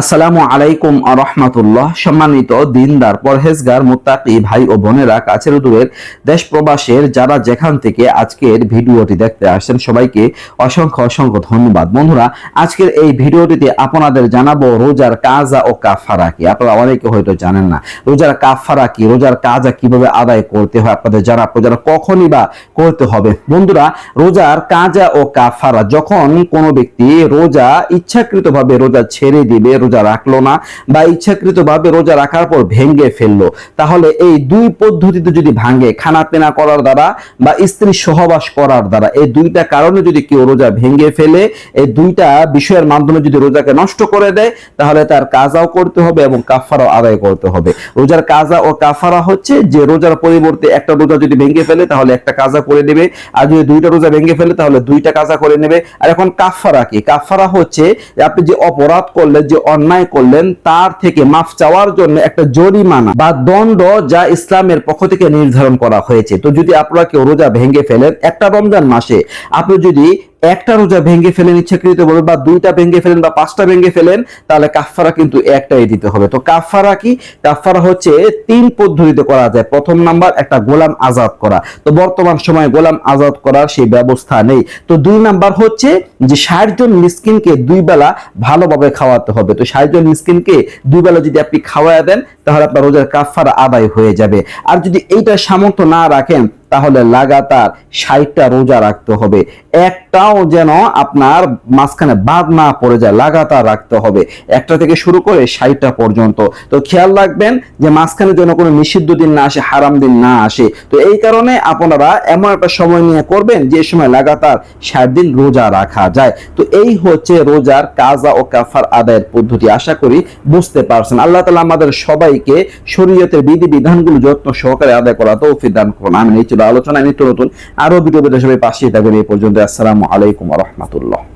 আসসালামু আলাইকুম রহমতুল্লাহ। সম্মানিত দিনদার, পরহেজগার, মুত্তাকি ভাই ও বোনেরা, কাছের দূরের দেশ প্রবাসের যারা যেখান থেকে আজকের ভিডিওটি দেখতে আসছেন, সবাইকে অসংখ্য অসংখ্য ধন্যবাদ। বন্ধুরা, আজকের এই ভিডিওটিতে আপনাদের জানাব রোজার কাজা ও কাফারা কি? আপনারা অনেকে হয়তো জানেন না। রোজার কাফারা কি? রোজার কাজা কীভাবে আদায় করতে হয় আপনাদের জানা রোজার কখনই বা করতে হবে। বন্ধুরা, রোজার কাজা ও কাফারা যখন কোনো ব্যক্তি রোজা ইচ্ছাকৃতভাবে রোজা ছেড়ে দিবে রোজা রাখল না বা ইচ্ছাকৃতভাবে রোজা রাখার পর ভেঙে ফেলল। তাহলে এই দুই পদ্ধতিতে যদি ভাঙে খানা পেনা করার দ্বারা বা স্ত্রী সহবাস করার দ্বারা, এই দুইটা কারণে যদি কেউ রোজা ভেঙে ফেলে, এই দুইটা বিষয়ের মাধ্যমে যদি রোজাকে নষ্ট করে দেয়, তাহলে তার কাজাও করতে হবে এবং কাফারাও আদায় করতে হবে। রোজার কাজা ও কাফারা হচ্ছে যে রোজার পরিবর্তে একটা রোজা যদি ভেঙে ফেলে, তাহলে একটা কাজা করে নেবে। আর যদি দুইটা রোজা ভেঙে ফেলে, তাহলে দুইটা কাজা করে নেবে। আর এখন কাফারা কি? কাফারা হচ্ছে আপনি যে অপরাধ করলেন, যে অন্যায় করলেন, তার থেকে মাফ চাওয়ার জন্য একটা জরিমানা বা দণ্ড যা ইসলামের পক্ষ থেকে নির্ধারণ করা হয়েছে। তো যদি আপনারা কেউ রোজা ভেঙে ফেলেন, একটা রমজান মাসে আপনি যদি একটা রোজা ভেঙে ফেলেন ইচ্ছাকৃত ভাবে বা দুইটা ভেঙে ফেলেন বা পাঁচটা ভেঙে ফেলেন, তাহলে কাফারা কিন্তু একটাই দিতে হবে। তো কাফারা কি? কাফারা হচ্ছে তিন পদ্ধতিতে করা যায়। প্রথম নাম্বার, একটা গোলাম আজাদ করা। তো বর্তমান সময়ে গোলাম আজাদ করার সেই ব্যবস্থা নেই। তো দুই নাম্বার হচ্ছে যে ষাট জন মিসকিনকে দুই বেলা ভালোভাবে খাওয়াতে হবে। তো ষাট জন মিসকিনকে দুই বেলা যদি আপনি খাওয়ায় দেন, তাহলে আপনার রোজার কাফারা আদায় হয়ে যাবে। আর যদি এইটা সামর্থ্য না রাখেন তাহলে লাগাতার ষাটটা রোজা রাখতে হবে। একটাও যেন আপনার মাঝখানে বাদ না পড়ে যায়, লাগাতার রাখতে হবে। একটা থেকে শুরু করে ষাটটা পর্যন্ত। তো খেয়াল রাখবেন যে মাঝখানে যেন কোনো নিষিদ্ধ দিন না আসে, হারাম দিন না আসে। তো এই কারণে আপনারা এমন একটা সময় নিয়ে করবেন যে সময় লাগাতার ষাট দিন রোজা রাখা যায়। তো এই হচ্ছে রোজার কাজা ও কাফার আদায়ের পদ্ধতি। আশা করি বুঝতে পারছেন। আল্লাহ তালা আমাদের সবাইকে শরীয়তের বিধি বিধানগুলো যত্ন সহকারে আদায় করা তৌফিক দান করুন। আমি এই আলোচনা নিত্য নতুন আরও ভিডিও পেতে সবাই পাশে থাকবেন এই পর্যন্ত। আসসালামু আলাইকুম রহমতুল্লাহ।